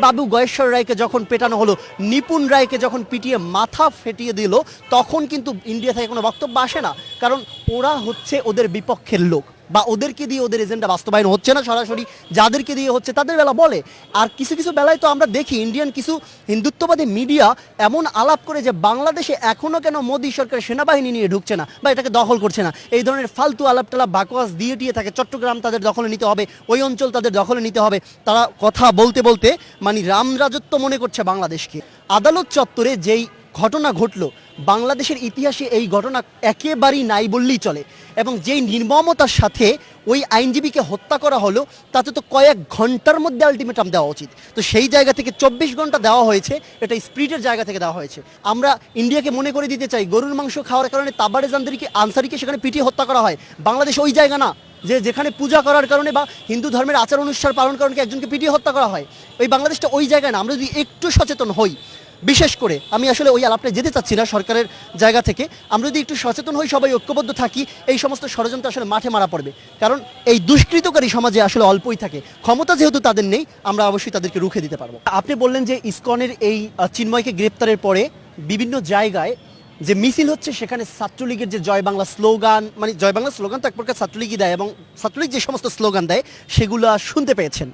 বাবু গয়েশ্বর রায়কে যখন পেটানো হলো, নিপুণ রায়কে যখন পিটিয়ে মাথা ফেটিয়ে দিল, তখন কিন্তু ইন্ডিয়া থেকে কোনো বক্তব্য আসে না। কারণ ওরা হচ্ছে ওদের বিপক্ষের লোক। বা ওদেরকে দিয়ে ওদের এজেন্ডা বাস্তবায়ন হচ্ছে না সরাসরি, যাদেরকে দিয়ে হচ্ছে তাদের বেলা বলে। আর কিছু কিছু বেলায় তো আমরা দেখি ইন্ডিয়ান কিছু হিন্দুত্ববাদী মিডিয়া এমন আলাপ করে যে বাংলাদেশে এখনও কেন মোদী সরকার সেনাবাহিনী নিয়ে ঢুকছে না বা এটাকে দখল করছে না। এই ধরনের ফালতু আলাপ টালাপ বাকওয়াস দিয়ে দিয়ে থাকে, চট্টগ্রাম তাদের দখলে নিতে হবে, ওই অঞ্চল তাদের দখলে নিতে হবে। তারা কথা বলতে বলতে মানে রাম রাজত্ব মনে করছে বাংলাদেশকে। আদালত চত্বরে যেই ঘটনা ঘটলো বাংলাদেশের ইতিহাসে এই ঘটনা একেবারেই নাই বললেই চলে। এবং যেই নির্মমতার সাথে ওই আইনজীবীকে হত্যা করা হলো, তাতে তো কয়েক ঘণ্টার মধ্যে আলটিমেটাম দেওয়া উচিত। তো সেই জায়গা থেকে চব্বিশ ঘণ্টা দেওয়া হয়েছে, এটা স্পিরিটের জায়গা থেকে দেওয়া হয়েছে। আমরা ইন্ডিয়াকে মনে করে দিতে চাই, গরুর মাংস খাওয়ার কারণে তাবারে জানদারিকে আনসারিকে সেখানে পিটিয়ে হত্যা করা হয়। বাংলাদেশ ওই জায়গা না, যে যেখানে পূজা করার কারণে বা হিন্দু ধর্মের আচার অনুষ্ঠান পালন কারণে একজনকে পিটিয়ে হত্যা করা হয়। ওই বাংলাদেশটা ওই জায়গায় না, আমরা যদি একটু সচেতন হই বিশেষ করে আমি আসলে ওই আলাপটা যেতে চাচ্ছি না সরকারের জায়গা থেকে। আমরা যদি একটু সচেতন হই, সবাই ঐক্যবদ্ধ থাকি, এই সমস্ত ষড়যন্ত্র আসলে মাঠে মারা পড়বে। কারণ এই দুষ্কৃতকারী সমাজে আসলে অল্পই থাকে। ক্ষমতা যেহেতু তাদের নেই, আমরা অবশ্যই তাদেরকে রুখে দিতে পারব। আপনি বললেন যে ইসকনের এই চিন্ময়কে গ্রেপ্তারের পরে বিভিন্ন জায়গায় যে মিছিল হচ্ছে, সেখানে ছাত্রলীগের যে জয় বাংলা স্লোগান মানে জয় বাংলা স্লোগান তো এক প্রকার ছাত্রলীগই দেয় এবং ছাত্রলীগ যে সমস্ত স্লোগান দেয়, সেগুলো শুনতে পেয়েছেন।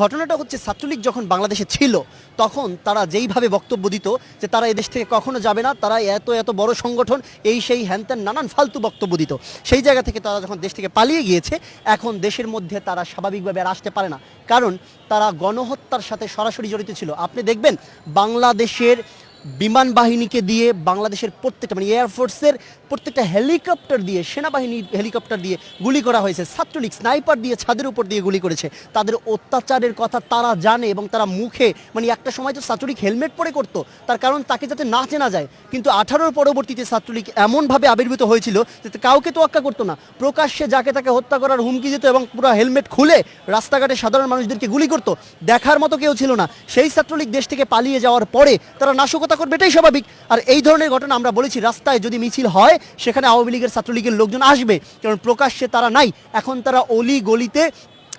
ঘটনাটা হচ্ছে, ছাত্রলীগ যখন বাংলাদেশে ছিল, তখন তারা যেইভাবে বক্তব্য দিত যে তারা এদেশ থেকে কখনো যাবে না, তারা এত এত বড় সংগঠন, এই সেই হ্যানত্যান নানান ফালতু বক্তব্য দিত। সেই জায়গা থেকে তারা যখন দেশ থেকে পালিয়ে গিয়েছে, এখন দেশের মধ্যে তারা স্বাভাবিকভাবে আর আসতে পারে না। কারণ তারা গণহত্যার সাথে সরাসরি জড়িত ছিল। আপনি দেখবেন, বাংলাদেশের বিমান বাহিনীকে দিয়ে বাংলাদেশের প্রত্যেকটা মানে এয়ারফোর্সের প্রত্যেকটা হেলিকপ্টার দিয়ে সেনাবাহিনীর হেলিকপ্টার দিয়ে গুলি করা হয়েছে। ছাত্রলীগ স্নাইপার দিয়ে ছাদের উপর দিয়ে গুলি করেছে। তাদের অত্যাচারের কথা তারা জানে এবং তারা মুখে মানে একটা সময় তো ছাত্রলীগ হেলমেট পরে করতো, তার কারণ তাকে যাতে না চেনা যায়। কিন্তু আঠারোর পরবর্তীতে ছাত্রলীগ এমনভাবে আবির্ভূত হয়েছিল যে কাউকে তো তোয়াক্কা করতো না। প্রকাশ্যে যাকে তাকে হত্যা করার হুমকি দিত এবং পুরো হেলমেট খুলে রাস্তাঘাটে সাধারণ মানুষদেরকে গুলি করতো, দেখার মতো কেউ ছিল না। সেই ছাত্রলীগ দেশ থেকে পালিয়ে যাওয়ার পরে তারা নাশকতা করবে, এটাই স্বাভাবিক। আর এই ধরনের ঘটনা আমরা বলেছি, রাস্তায় যদি মিছিল হয়, সেখানে আওয়ামী লীগের ছাত্রলীগের লোকজন আসবে। কারণ প্রকাশ্যে তারা নাই। এখন তারা অলি গলিতে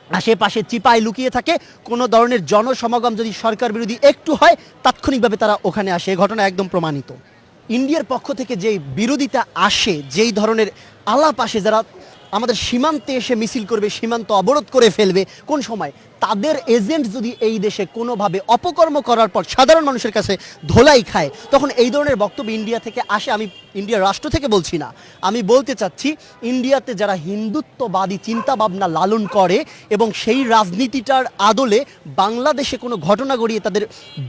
আশেপাশে চিপায় লুকিয়ে থাকে। কোনো ধরনের জনসমাগম যদি সরকার বিরোধী একটু হয়, তাৎক্ষণিকভাবে তারা ওখানে আসে। এই ঘটনা একদম প্রমাণিত। ইন্ডিয়ার পক্ষ থেকে যে বিরোধিতা আসে, যেই ধরনের আলাপ আসে, যারা আমাদের সীমান্তে এসে মিছিল করবে, সীমান্ত অবরোধ করে ফেলবে, কোন সময়? তাদের এজেন্ট যদি এই দেশে কোনোভাবে অপকর্ম করার পর সাধারণ মানুষের কাছে ধোলাই খায়, তখন এই ধরনের বক্তব্য ইন্ডিয়া থেকে আসে। আমি ইন্ডিয়ার রাষ্ট্র থেকে বলছি না। আমি বলতে চাচ্ছি, ইন্ডিয়াতে যারা হিন্দুত্ববাদী চিন্তা ভাবনা লালন করে এবং সেই রাজনীতিটার আদলে বাংলাদেশে কোনো ঘটনা গড়িয়ে তাদের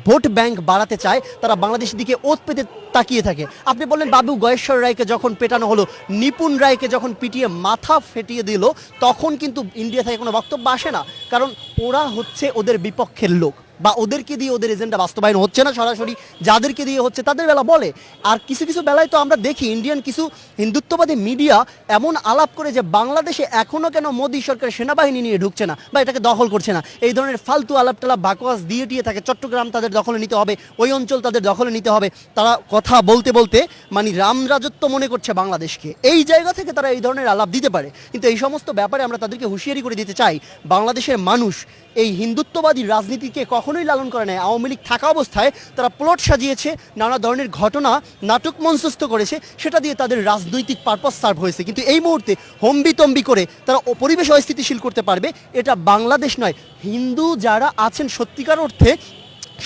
ভোট ব্যাংক বাড়াতে চায়, তারা বাংলাদেশের দিকে ওত পেতে তাকিয়ে থাকে। আপনি বললেন, বাবু, গয়েশ্বর রায়কে যখন পেটানো হলো, নিপুণ রায়কে যখন পিটিয়ে মাথা ফেটিয়ে দিল, তখন কিন্তু ইন্ডিয়া থেকে কোনো বক্তব্য আসে না। কারণ ওরা হচ্ছে ওদের বিপক্ষের লোক। বা ওদেরকে দিয়ে ওদের এজেন্ডা বাস্তবায়ন হচ্ছে না সরাসরি, যাদেরকে দিয়ে হচ্ছে তাদের বেলা বলে। আর কিছু কিছু বেলায় তো আমরা দেখি ইন্ডিয়ান কিছু হিন্দুত্ববাদী মিডিয়া এমন আলাপ করে যে বাংলাদেশে এখনও কেন মোদী সরকার সেনাবাহিনী নিয়ে ঢুকছে না বা এটাকে দখল করছে না। এই ধরনের ফালতু আলাপ টালাপ বাকওয়াস দিয়ে দিয়ে থাকে, চট্টগ্রাম তাদের দখলে নিতে হবে, ওই অঞ্চল তাদের দখলে নিতে হবে। তারা কথা বলতে বলতে মানে রাম রাজত্ব মনে করছে বাংলাদেশকে। এই জায়গা থেকে তারা এই ধরনের আলাপ দিতে পারে। কিন্তু এই সমস্ত ব্যাপারে আমরা তাদেরকে হুঁশিয়ারি করে দিতে চাই, বাংলাদেশের মানুষ এই হিন্দুত্ববাদী রাজনীতিকে কখনোই লালন করে নাই। আওয়ামী লীগ থাকা অবস্থায় তারা প্লট সাজিয়েছে, নানা ধরনের ঘটনা, নাটক মঞ্চস্থ করেছে, সেটা দিয়ে তাদের রাজনৈতিক পারপাস সার্ভ হয়েছে। কিন্তু এই মুহূর্তে হম্বিতম্বি করে তারা পরিবেশ অস্থিতিশীল করতে পারবে, এটা বাংলাদেশ নয়। হিন্দু যারা আছেন সত্যিকার অর্থে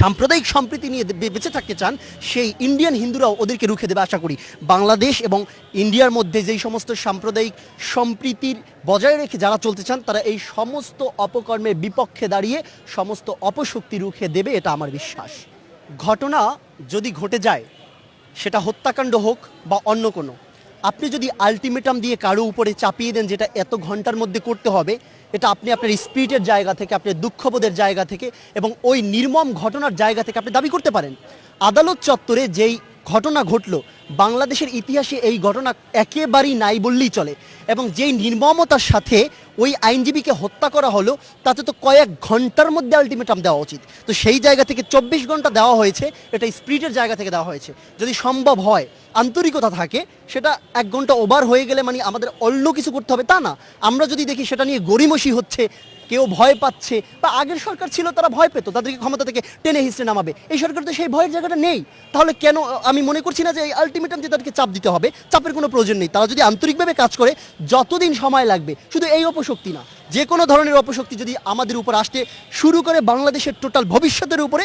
সাম্প্রদায়িক সম্প্রীতি নিয়ে বেঁচে থাকতে চান, সেই ইন্ডিয়ান হিন্দুরাও ওদেরকে রুখে দেবে আশা করি। বাংলাদেশ এবং ইন্ডিয়ার মধ্যে যেই সমস্ত সাম্প্রদায়িক সম্প্রীতির বজায় রেখে যারা চলতে চান, তারা এই সমস্ত অপকর্মের বিপক্ষে দাঁড়িয়ে সমস্ত অপশক্তি রুখে দেবে, এটা আমার বিশ্বাস। ঘটনা যদি ঘটে যায়, সেটা হত্যাকাণ্ড হোক বা অন্য কোনো আপনি যদি আলটিমেটাম দিয়ে কারও উপরে চাপিয়ে দেন যেটা এত ঘণ্টার মধ্যে করতে হবে, এটা আপনি আপনার স্পিরিটের জায়গা থেকে, আপনার দুঃখবোধের জায়গা থেকে এবং ওই নির্মম ঘটনার জায়গা থেকে আপনি দাবি করতে পারেন। আদালত চত্বরে যেই ঘটনা ঘটলো, বাংলাদেশের ইতিহাসে এই ঘটনা একেবারেই নাই বললেই চলে এবং যেই নির্মমতার সাথে ওই আইনজীবীকে হত্যা করা হলো, তাতে তো কয়েক ঘণ্টার মধ্যে আলটিমেটাম দেওয়া উচিত। তো সেই জায়গা থেকে চব্বিশ ঘণ্টা দেওয়া হয়েছে, এটা স্পিরিটের জায়গা থেকে দেওয়া হয়েছে। যদি সম্ভব হয় আন্তরিকতা থাকে, সেটা এক ঘণ্টা ওভার হয়ে গেলে মানে আমাদের অন্য কিছু করতে হবে, তা না। আমরা যদি দেখি সেটা নিয়ে গড়িমসি হচ্ছে, কেউ ভয় পাচ্ছে, বা আগের সরকার ছিল তারা ভয় পেত, তাদেরকে ক্ষমতা থেকে টেনে হিসেবে নামাবে, এই সরকার তো সেই ভয়ের জায়গাটা নেই। তাহলে কেন, আমি মনে করছি না যে এই আলটিমেটাম যে তাদেরকে চাপ দিতে হবে, চাপের কোনো প্রয়োজন নেই। তারা যদি আন্তরিকভাবে কাজ করে, যতদিন সময় লাগবে, শুধু এই অপশক্তি না। যে কোনো ধরনের অপশক্তি যদি আমাদের উপর আসতে শুরু করে বাংলাদেশের টোটাল ভবিষ্যতের উপরে,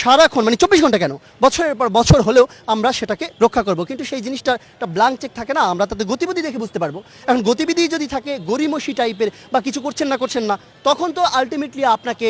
সারাক্ষণ মানে চব্বিশ ঘণ্টা কেন? বছরের পর বছর হলেও আমরা সেটাকে রক্ষা করব। কিন্তু সেই জিনিসটা একটা ব্লাঙ্ক চেক থাকে না, আমরা তাদের গতিবিধি দেখে বুঝতে পারব। এখন গতিবিধি যদি থাকে গরিমসি টাইপের বা কিছু করছেন না করছেন না, তখন তো আলটিমেটলি আপনাকে